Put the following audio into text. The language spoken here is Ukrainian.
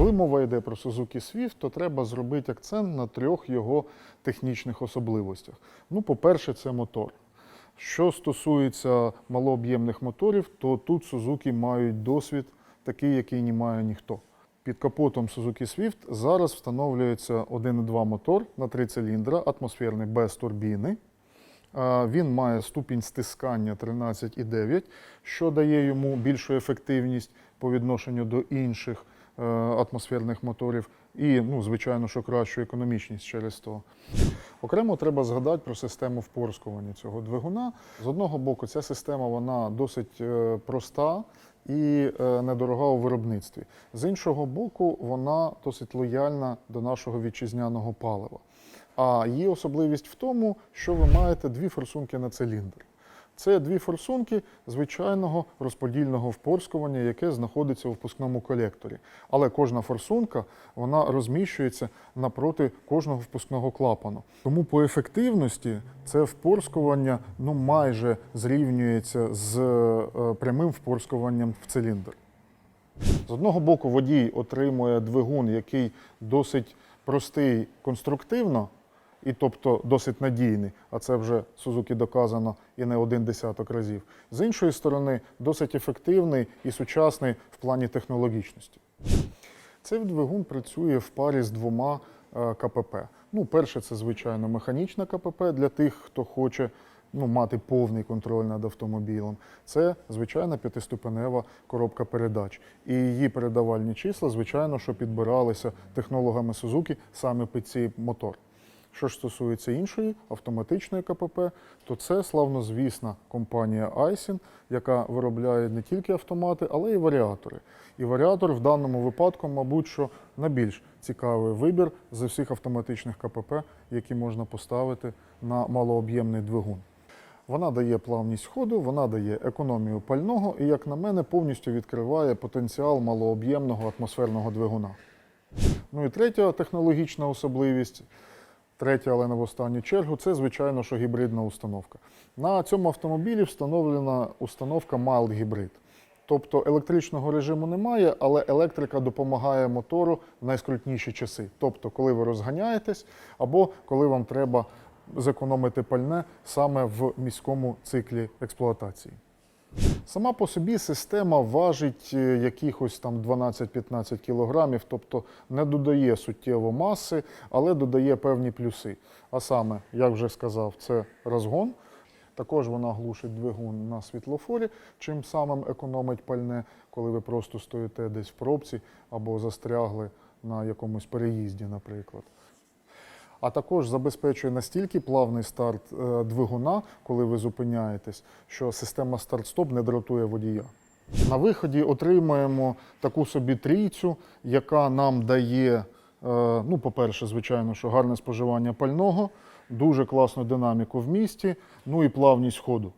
Коли мова йде про Suzuki Swift, то треба зробити акцент на трьох його технічних особливостях. Ну, по-перше, це мотор. Що стосується малооб'ємних моторів, то тут Suzuki мають досвід такий, який не має ніхто. Під капотом Suzuki Swift зараз встановлюється 1,2 мотор на 3 циліндра, атмосферний без турбіни. Він має ступінь стискання 13,9, що дає йому більшу ефективність по відношенню до інших атмосферних моторів і, ну, звичайно, що кращу економічність через то. Окремо треба згадати про систему впорскування цього двигуна. З одного боку, ця система вона досить е, проста і е, недорога у виробництві. З іншого боку, вона досить лояльна до нашого вітчизняного палива. А її особливість в тому, що ви маєте дві форсунки на циліндр. Це дві форсунки звичайного розподільного впорскування, яке знаходиться у впускному колекторі. Але кожна форсунка вона розміщується напроти кожного впускного клапану. Тому по ефективності це впорскування ну, майже зрівнюється з е, прямим впорскуванням в циліндр. З одного боку, водій отримує двигун, який досить простий конструктивно, і тобто досить надійний, а це вже Сузуки доказано і не один десяток разів. З іншої сторони, досить ефективний і сучасний в плані технологічності. Цей двигун працює в парі з двома е, КПП. Ну, перше, це звичайно механічна КПП для тих, хто хоче ну, мати повний контроль над автомобілем. Це звичайна п'ятиступенева коробка передач. І її передавальні числа, звичайно, що підбиралися технологами Suzuki саме під цей мотор. Що ж стосується іншої автоматичної КПП, то це славнозвісна компанія Aisin, яка виробляє не тільки автомати, але й варіатори. І варіатор в даному випадку, мабуть, що найбільш цікавий вибір з всіх автоматичних КПП, які можна поставити на малооб'ємний двигун. Вона дає плавність ходу, вона дає економію пального і, як на мене, повністю відкриває потенціал малооб'ємного атмосферного двигуна. Ну і третя технологічна особливість Третє, але не в останню чергу, це, звичайно, що гібридна установка. На цьому автомобілі встановлена установка Mild Hybrid. Тобто електричного режиму немає, але електрика допомагає мотору в найскрутніші часи. Тобто, коли ви розганяєтесь, або коли вам треба зекономити пальне саме в міському циклі експлуатації. Сама по собі система важить е, якихось там 12-15 кілограмів, тобто не додає суттєво маси, але додає певні плюси. А саме, як вже сказав, це розгон. Також вона глушить двигун на світлофорі, чим самим економить пальне, коли ви просто стоїте десь в пробці або застрягли на якомусь переїзді, наприклад. А також забезпечує настільки плавний старт е, двигуна, коли ви зупиняєтесь, що система старт-стоп не дратує водія. На виході отримуємо таку собі трійцю, яка нам дає, е, ну, по-перше, звичайно, що гарне споживання пального, дуже класну динаміку в місті, ну і плавність ходу.